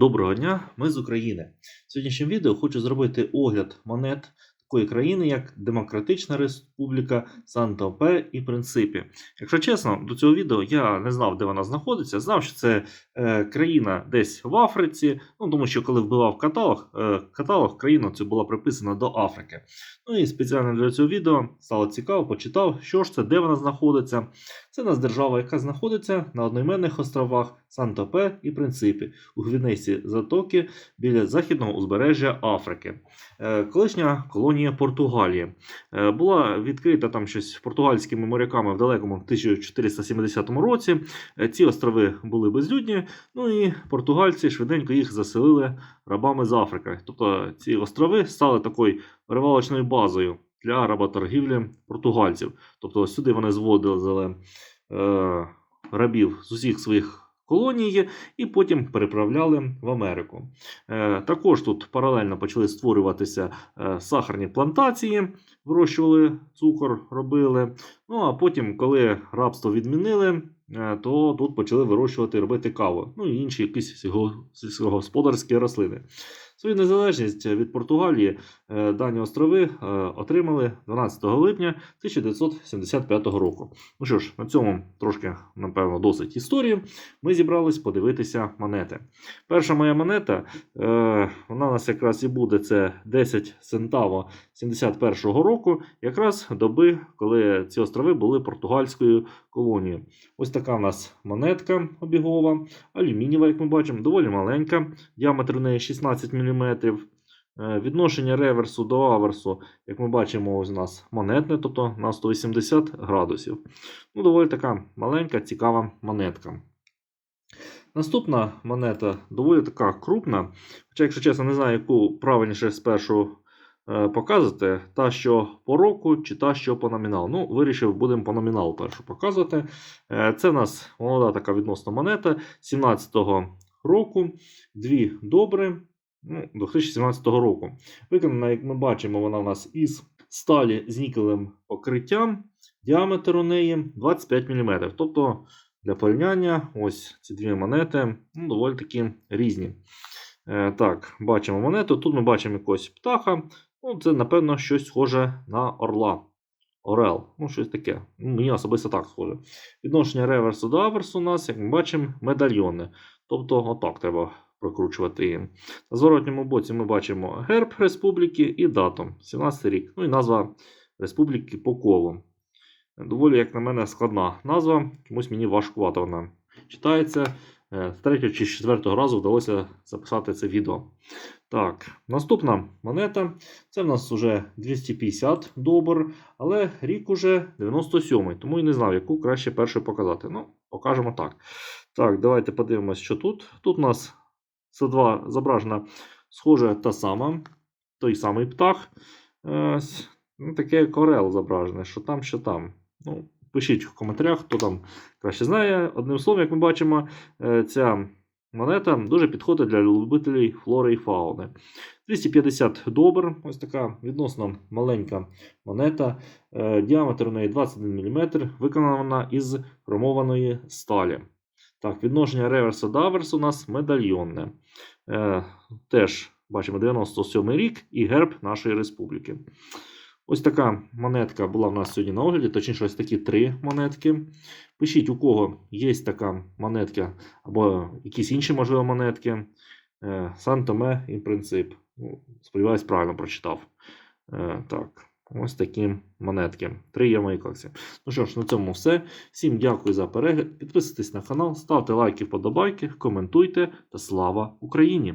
Доброго дня, ми з України. В сьогоднішньому відео хочу зробити огляд монет такої країни, як Демократична Республіка Санта-Пе і Принципі. Якщо чесно, до цього відео я не знав, де вона знаходиться. Знав, що це е, країна десь в Африці. Ну тому що коли вбивав каталог, е, каталог країна ця була приписана до Африки. Ну і спеціально для цього відео стало цікаво, почитав, що ж це, де вона знаходиться. Це нас держава, яка знаходиться на одноіменних островах Санта-Пе і Принципі у Гвінейці Затоки біля західного узбережжя Африки. Е, Колишня колонія Португалії Е, була відкрита там щось португальськими моряками в далекому 1470 році. Е, Ці острови були безлюдні. Ну і португальці швиденько їх заселили рабами з Африки. Тобто ці острови стали такою перевалочною базою для работоргівлі португальців. Тобто сюди вони зводили рабів з усіх своїх колоній і потім переправляли в Америку. Е, також тут паралельно почали створюватися е, сахарні плантації, вирощували цукор, робили. Ну а потім, коли рабство відмінили, е, то тут почали вирощувати робити каву, ну і інші якісь сільськогосподарські рослини. Свою незалежність від Португалії е, дані острови е, отримали 12 липня 1975 року. Ну що ж, на цьому трошки, напевно, досить історії. Ми зібрались подивитися монети. Перша моя монета, е, вона у нас якраз і буде це 10 центаво 71-го року, якраз доби, коли ці острови були португальською колонією. Ось така в нас монетка обігова, алюмінієва, як ми бачимо, доволі маленька, діаметр у неї 16 мм. Відношення реверсу до аверсу, як ми бачимо, ось у нас монетне, тобто на 180 градусів. Ну, доволі така маленька, цікава монетка. Наступна монета доволі така крупна. Хоча, якщо чесно, не знаю, яку правильніше спершу е, показувати, та, що по року, чи та, що по номіналу. Ну, вирішив, будемо по номіналу першу показувати. Е, це в нас молода така відносна монета 17-го року. Дві добре. Ну, 2017 року. Виконана, як ми бачимо, вона у нас із сталі з нікелем покриттям. Діаметр у неї 25 мм. Тобто, для порівняння, ось ці дві монети ну, доволі такі різні. Е, так, бачимо монету. Тут ми бачимо якогось птаха. Ну, це, напевно, щось схоже на орла. Орел. Ну, щось таке. Мені особисто так схоже. Відношення реверсу до аверсу у нас, як ми бачимо, медальйони. Тобто, отак треба прокручувати її. На зворотньому боці ми бачимо герб республіки і дату 17 рік. Ну і назва республіки по колу. Доволі, як на мене, складна назва. Чомусь мені важкувато вона читається. Е, З третього чи з четвертого разу вдалося записати це відео. Так, наступна монета. Це в нас вже 250 добр, але рік уже 97-й, тому і не знав, яку краще першу показати. Ну, покажемо так. Так, давайте подивимось, що тут. Тут у нас С2 зображена схоже та сама, той самий птах. Ну, таке як орел зображене, що там, що там. Ну, пишіть в коментарях, хто там краще знає. Одним словом, як ми бачимо, е, ця монета дуже підходить для любителів флори і фауни. 250 добр, ось така відносно маленька монета. Е, Діаметр у неї 21 мм, виконана із хромованої сталі. Так, відношення реверсу до аверсу у нас медальйонне. Е, теж бачимо 97 рік і герб нашої республіки. Ось така монетка була в нас сьогодні на огляді, точніше, ось такі три монетки. Пишіть, у кого є така монетка, або якісь інші, можливо, монетки. Е, Сан-Томе і принцип. Ну, сподіваюсь, правильно прочитав. Е, так, ось такі монетки. Три є в моїй колекції. Ну що ж, на цьому все. Всім дякую за перегляд. Підписуйтесь на канал, ставте лайки, вподобайки, коментуйте та слава Україні!